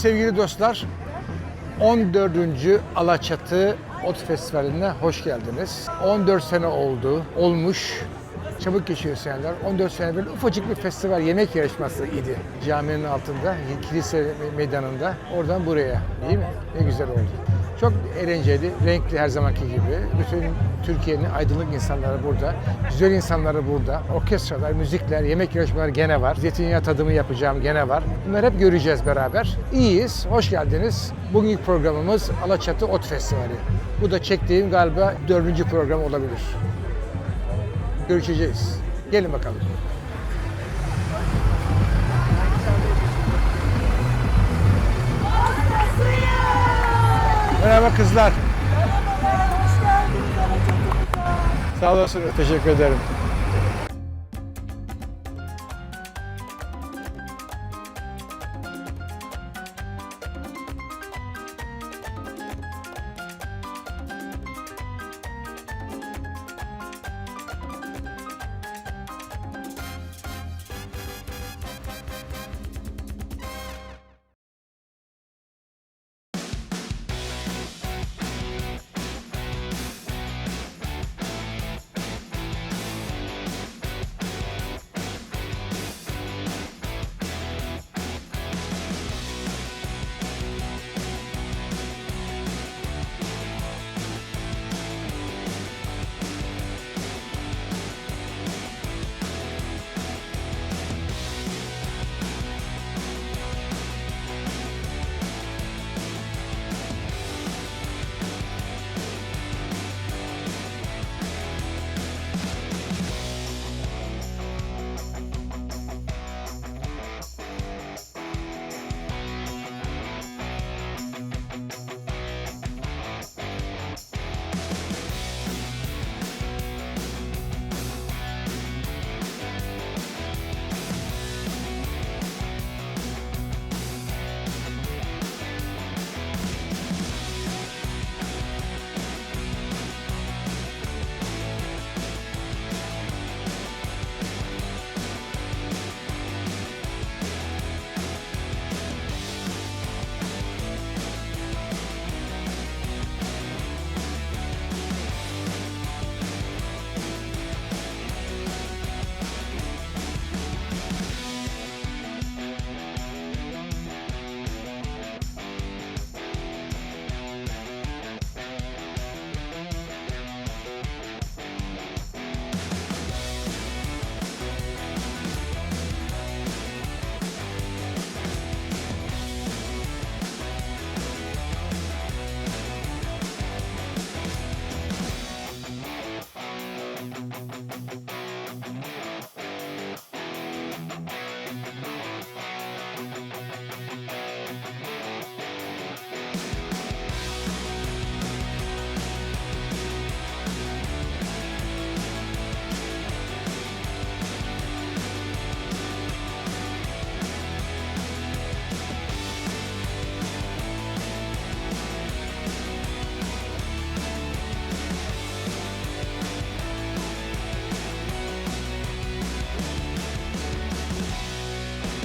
Sevgili dostlar, 14. Alaçatı Ot Festivali'ne hoş geldiniz. 14 sene oldu, olmuş. Çabuk geçiyor seneler. 14 sene böyle ufacık bir festival yemek yarışması idi. Caminin altında, kilise meydanında. Oradan buraya, değil mi? Ne güzel oldu. Çok eğlenceli, renkli her zamanki gibi. Bütün Türkiye'nin aydınlık insanları burada, güzel insanları burada. Orkestralar, müzikler, yemek yarışmaları gene var. Zeytinyağı tadımı yapacağım gene var. Bunları hep göreceğiz beraber. İyiyiz, hoş geldiniz. Bugünkü programımız Alaçatı Ot Festivali. Bu da çektiğim galiba dördüncü program olabilir. Görüşeceğiz. Gelin bakalım. Merhaba kızlar. Sağ olasın. Teşekkür ederim.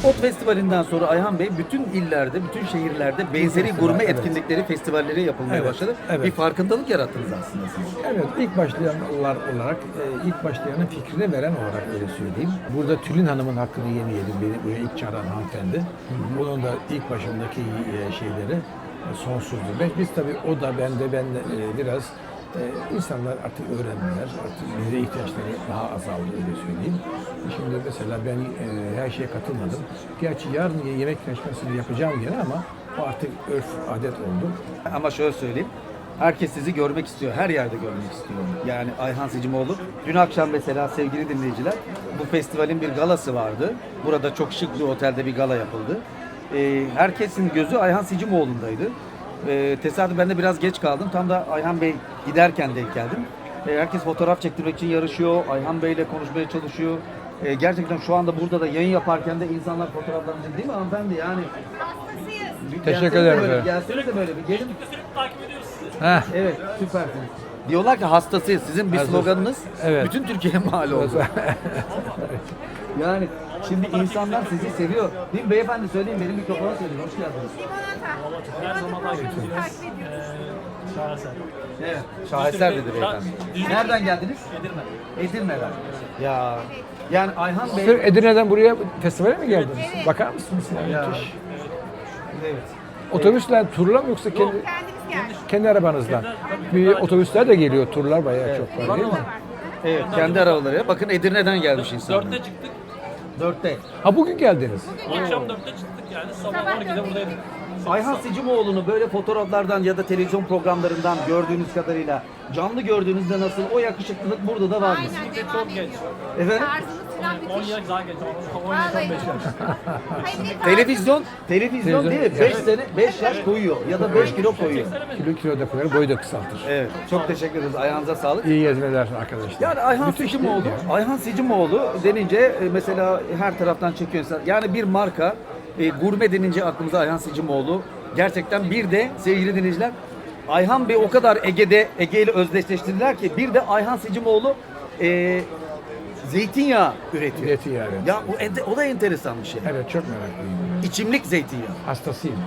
Ot Festivali'nden sonra Ayhan Bey bütün illerde, bütün şehirlerde benzeri festival, gurme evet. etkinlikleri, festivalleri yapılmaya Evet, başladı. evet. Bir farkındalık yarattınız aslında siz. Evet, ilk başlayanlar olarak, e, ilk başlayanın fikrini veren olarak öyle söyleyeyim. Burada Tülin Hanım'ın hakkını yemeyelim, beni buraya ilk çağıran hanımefendi. Onun da ilk başındaki e, şeyleri e, sonsuzdur. Biz tabii o da ben de ben de biraz e, insanlar artık öğrendiler, artık bize ihtiyaçları daha azaldı öyle söyleyeyim. Şimdi mesela ben e, her şeye katılmadım. Gerçi yarın yemek yarışmasını yapacağım gene ama o artık örf adet oldu. Ama şöyle söyleyeyim. Herkes sizi görmek istiyor. Her yerde görmek istiyor. Yani Ayhan Sicimoğlu. Dün akşam mesela sevgili dinleyiciler bu festivalin bir galası vardı. Burada çok şık bir otelde bir gala yapıldı. Ee, herkesin gözü Ayhan Sicimoğlu'ndaydı. Ee, tesadüf ben de biraz geç kaldım. Tam da Ayhan Bey giderken denk geldim. Ee, herkes fotoğraf çektirmek için yarışıyor. Ayhan Bey ile konuşmaya çalışıyor. Ee, gerçekten şu anda burada da yayın yaparken de insanlar fotoğraflarını değil mi hanımefendi? Yani Teşekkür ederim Böyle, efendim. gelsenize böyle bir gelin. Heh. Evet süpersiniz. Diyorlar ki hastasıyız. Sizin bir Hastası. sloganınız Evet. bütün Türkiye'ye mal oldu. yani şimdi insanlar sizi seviyor. Değil mi beyefendi söyleyin benim mikrofona söyleyin. Hoş geldiniz. Her zaman takip ediyoruz. Takip ediyoruz. Ee, Şaheser. Evet. Şaheser dedi beyefendi. Nereden geldiniz? Edirne. Edirne'den. Ya yani Ayhan Bey Sırf Edirne'den buraya festivale mi geldiniz? Evet. Bakar mısınız? Ya, evet. Otobüsle turla mı yoksa kendi, Kendimiz geldik. kendi arabanızdan? Bir otobüsler de geliyor, turlar bayağı çok var değil mi? Evet, kendi arabaları. Bakın Edirne'den gelmiş insanlar. Dörtte çıktık. Dörtte. Ha bugün geldiniz. Akşam dörtte çıktık yani. Sabah Sabah 12'de dörtte buradaydık. Ayhan Sicimoğlu'nu böyle fotoğraflardan ya da televizyon programlarından gördüğünüz kadarıyla canlı gördüğünüzde nasıl o yakışıklılık burada da var mı? Aynen devam ediyor. Efendim? Tarzımız falan 10 müthiş. yaş daha genç. 10 yaş Vallahi 15 yaş. Hayır, bir de tarzımız- Televizyon, televizyon değil 5 sene 5 yaş koyuyor ya da 5 kilo koyuyor. Kilo kilo da koyar, boyu da kısaltır. Evet. Çok teşekkür ederiz. Ayağınıza sağlık. İyi gezmeler arkadaşlar. Yani Ayhan mi Sicimoğlu? Ayhan Sicimoğlu denince e, mesela her taraftan çekiyor insan. Yani bir marka, e, gurme denince aklımıza Ayhan Sicimoğlu. Gerçekten bir de sevgili dinleyiciler, Ayhan Bey o kadar Ege'de, Ege ile özdeşleştirdiler ki bir de Ayhan Sicimoğlu e, zeytinyağı üretiyor. Zeytinyağı, evet. Ya o, ede- o da enteresan bir şey. Evet çok meraklıyım. İçimlik zeytinyağı. Hastasıyım.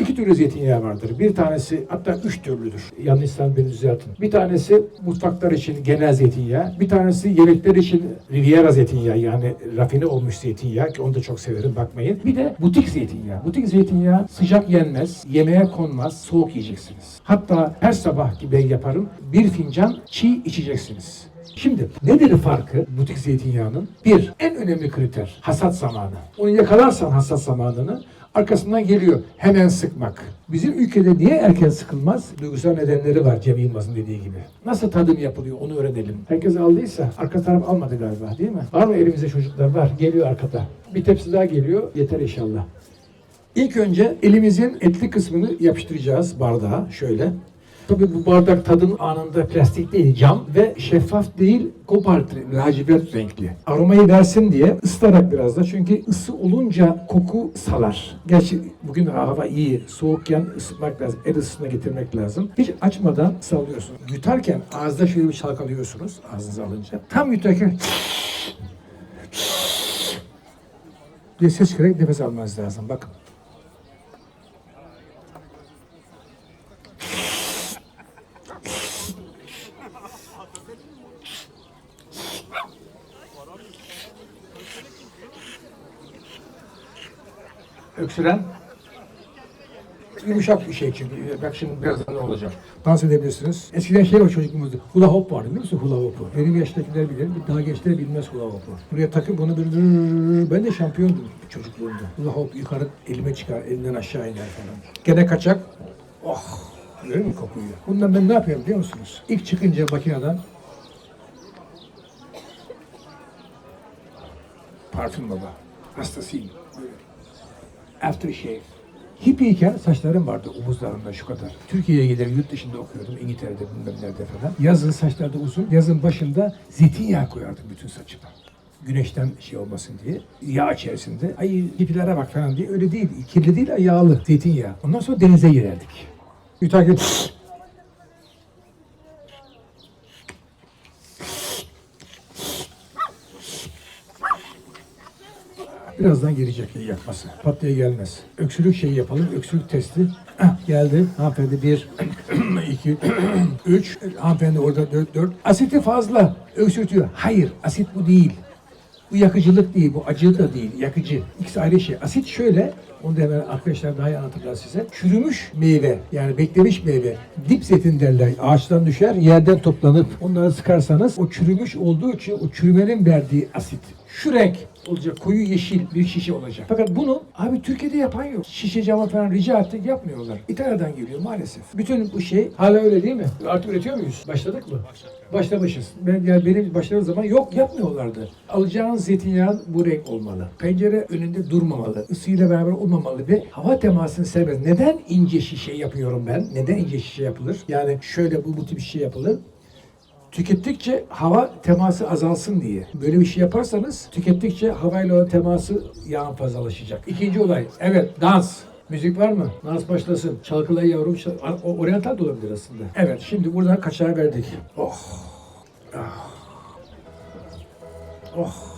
İki türlü zeytinyağı vardır. Bir tanesi hatta üç türlüdür. Yanlışsan beni düzeltin. Bir tanesi mutfaklar için genel zeytinyağı. Bir tanesi yemekler için Riviera zeytinyağı yani rafine olmuş zeytinyağı ki onu da çok severim bakmayın. Bir de butik zeytinyağı. Butik zeytinyağı sıcak yenmez, yemeğe konmaz, soğuk yiyeceksiniz. Hatta her sabah ki ben yaparım bir fincan çiğ içeceksiniz. Şimdi nedir farkı butik zeytinyağının? Bir, en önemli kriter hasat zamanı. Onu yakalarsan hasat zamanını arkasından geliyor hemen sıkmak. Bizim ülkede niye erken sıkılmaz? Duygusal nedenleri var Cem Yılmaz'ın dediği gibi. Nasıl tadım yapılıyor onu öğrenelim. Herkes aldıysa arka taraf almadı galiba değil mi? Var mı elimizde çocuklar? Var. Geliyor arkada. Bir tepsi daha geliyor. Yeter inşallah. İlk önce elimizin etli kısmını yapıştıracağız bardağa şöyle. Tabii bu bardak tadın anında plastik değil cam ve şeffaf değil kopart lacivert renkli. Aromayı versin diye ıslarak biraz da çünkü ısı olunca koku salar. Gerçi bugün hava iyi soğukken ısıtmak lazım. El ısısına getirmek lazım. Hiç açmadan sallıyorsunuz. Yutarken ağızda şöyle bir çalkalıyorsunuz ağzınıza alınca. Tam yutarken diye ses çıkarak nefes almanız lazım. Bakın. Öksüren yumuşak bir şey çünkü. Bak şimdi birazdan ne olacak. Dans edebilirsiniz. Eskiden şey var çocukluğumuzda. Hula hop vardı biliyor musun hula hop'u? Benim yaştakiler bilir. Daha gençler bilmez hula hop'u. Buraya takıp bunu bir ben de şampiyondum çocukluğumda. Hula hop yukarı elime çıkar, elinden aşağı iner falan. Gene kaçak. Oh! Görüyor musun kokuyu? Bundan ben ne yapıyorum biliyor musunuz? İlk çıkınca makineden parfüm baba. Hastasıyım. Aftershave. Hippiyken saçlarım vardı omuzlarımda şu kadar. Türkiye'ye giderim, yurt dışında okuyordum. İngiltere'de bilmem nerede falan. Yazın saçlarda uzun, yazın başında zeytinyağı koyardım bütün saçıma. Güneşten şey olmasın diye. Yağ içerisinde. Ay hippilere bak falan diye. Öyle değil. Kirli değil, yağlı. Zeytinyağı. Ondan sonra denize girerdik. Yutarken Birazdan gelecek iyi yapması. Pat diye gelmez. Öksürük şeyi yapalım. Öksürük testi. Ah, geldi. Hanımefendi bir, iki, üç. Hanımefendi orada dört, dört. Asiti fazla. Öksürtüyor. Hayır, asit bu değil. Bu yakıcılık değil, bu acı da değil, yakıcı. İkisi ayrı şey. Asit şöyle, onu da hemen arkadaşlar daha iyi anlatırlar size. Çürümüş meyve, yani beklemiş meyve. Dip zetin derler. Ağaçtan düşer, yerden toplanıp onları sıkarsanız o çürümüş olduğu için o çürümenin verdiği asit. Şu renk olacak, koyu yeşil bir şişe olacak. Fakat bunu abi Türkiye'de yapan yok. Şişe camı falan rica ettik yapmıyorlar. İtalya'dan geliyor maalesef. Bütün bu şey hala öyle değil mi? Artık üretiyor muyuz? Başladık mı? Başlamışız. Ben, yani benim başladığım zaman yok yapmıyorlardı. Alacağınız zeytinyağı bu renk olmalı. Pencere önünde durmamalı. Isıyla beraber olmamalı ve hava temasını sevmez. Neden ince şişe yapıyorum ben? Neden ince şişe yapılır? Yani şöyle bu, bu tip şişe yapılır. Tükettikçe hava teması azalsın diye. Böyle bir şey yaparsanız tükettikçe havayla olan teması yağın fazlalaşacak. İkinci olay, evet dans. Müzik var mı? Naz başlasın. Çalkala yavrum. Çal- O- Oryantal da olabilir aslında. Evet şimdi buradan kaçağı verdik. Oh. Ah. Oh.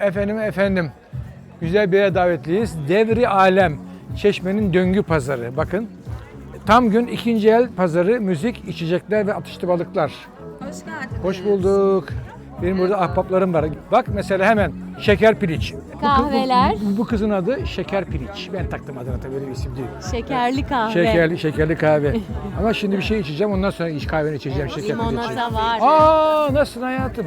Efendim efendim. Güzel bir yere davetliyiz. Devri Alem. Çeşme'nin döngü pazarı. Bakın. Tam gün ikinci el pazarı, müzik, içecekler ve atıştırmalıklar. Hoş geldiniz. Hoş bulduk. Benim burada ahbaplarım var. Bak mesela hemen şeker piliç. Bu Kahveler. Bu, bu kızın adı şeker piliç. Ben taktım adına tabii öyle bir isim değil. Şekerli kahve. Şekerli şekerli kahve. Ama şimdi bir şey içeceğim ondan sonra iç kahveni içeceğim şeker. Limonata var. Aa nasılsın hayatım?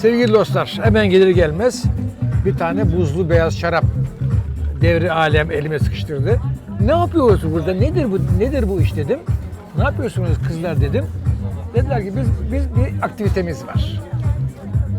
Sevgili dostlar, hemen gelir gelmez bir tane buzlu beyaz şarap devri alem elime sıkıştırdı. Ne yapıyorsunuz burada? Nedir bu? Nedir bu iş dedim. Ne yapıyorsunuz kızlar dedim. Dediler ki biz biz bir aktivitemiz var.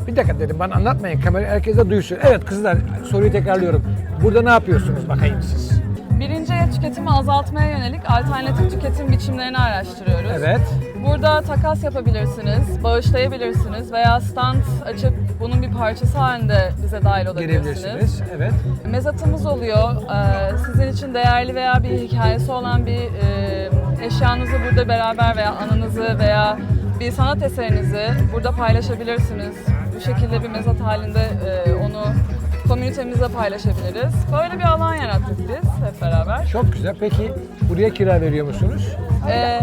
Bir dakika dedim bana anlatmayın kamera herkes de duysun. Evet kızlar soruyu tekrarlıyorum. Burada ne yapıyorsunuz bakayım siz? Birinci el tüketimi azaltmaya yönelik alternatif tüketim biçimlerini araştırıyoruz. Evet. Burada takas yapabilirsiniz, bağışlayabilirsiniz veya stand açıp bunun bir parçası halinde bize dahil olabilirsiniz. Evet. Mezatımız oluyor. Ee, sizin için değerli veya bir hikayesi olan bir e, eşyanızı burada beraber veya anınızı veya bir sanat eserinizi burada paylaşabilirsiniz. Bu şekilde bir mezat halinde e, onu komünitemize paylaşabiliriz. Böyle bir alan yarattık biz hep beraber. Çok güzel. Peki buraya kira veriyor musunuz? Ee,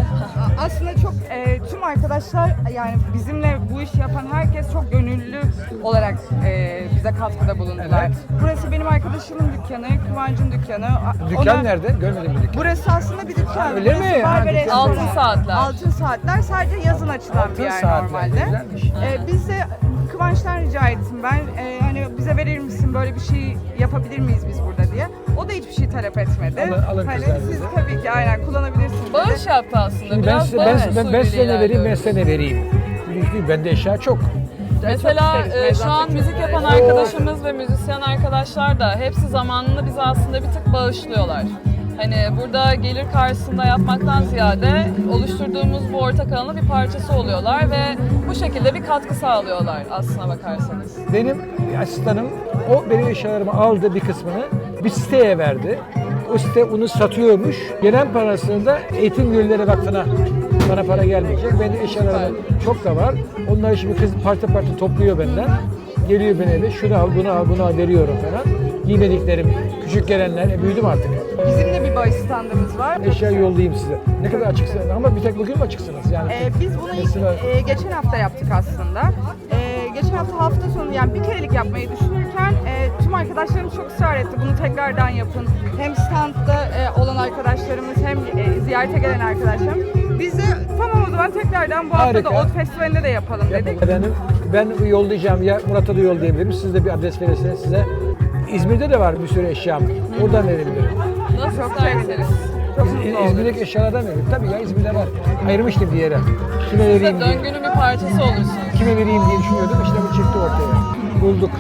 Aslında çok e, tüm arkadaşlar yani bizimle bu işi yapan herkes çok gönüllü olarak e, bize katkıda bulundular. Evet. Burası benim arkadaşımın dükkanı, Kıvancın dükkanı. Dükkan ona- nerede? Görmedim bir dükkan. Burası aslında bir dükkan. Öyle Burası mi? bar Ha, ve dükkan. restoran. Altın saatler. Altın saatler sadece yazın açılan Altın bir yer saatler, normalde. güzelmiş. E, biz de Kıvanç'tan rica ettim ben. E, hani bize verir misin böyle bir şey yapabilir miyiz biz burada diye. O da hiçbir şey talep etmedi. Alın- alın hani kızlar siz bizi. tabii ki aynen kullanabilirsiniz. dedi. bağış yaptı aslında. Şimdi ben, Biraz size, ben, bağış ben, ben size ne vereyim, ben size ne vereyim. Bende eşya çok. Mesela e, şu an müzik yapan arkadaşımız ve müzisyen arkadaşlar da hepsi zamanında bize aslında bir tık bağışlıyorlar. Hani burada gelir karşısında yapmaktan ziyade oluşturduğumuz bu ortak alanın bir parçası oluyorlar ve bu şekilde bir katkı sağlıyorlar aslına bakarsanız. Benim asistanım o benim eşyalarımı aldı bir kısmını bir siteye verdi. O site onu satıyormuş. Gelen parasını da Eğitim Gönülleri Vakfı'na bana para gelmeyecek. Benim eşyalarım çok da var. Onları şimdi kız parça parça topluyor benden. Geliyor bana eve şunu al bunu al bunu al veriyorum falan. Giymediklerim, küçük gelenler, e, büyüdüm artık. Bizim de bir bağış standımız var. Eşya yollayayım size. Ne kadar açıksınız ama bir tek bugün mü açıksınız? Yani Ee, biz bunu ilk Mesela- e, geçen hafta yaptık aslında. Geçen hafta hafta sonu yani bir kerelik yapmayı düşünürken e, tüm arkadaşlarım çok ısrar etti. Bunu tekrardan yapın. Hem standta e, olan arkadaşlarımız hem e, ziyarete gelen arkadaşlarım. Biz de tamam o zaman tekrardan bu hafta da Harika. Ot Festivali'nde de yapalım dedik. Efendim, ben yollayacağım ya Murat'a da yollayabilirim. Siz de bir adres verirseniz size. İzmir'de de var bir sürü eşyam. Oradan verebilirim. Nasıl Çok isterseniz. İzmir'deki eşyalardan veririm. Tabii ya İzmir'de var. Ayırmıştım bir yere. Kime vereyim diye. döngünün bir parçası olursunuz. Kime vereyim diye düşünüyordum. İşte bu çıktı ortaya. Bulduk.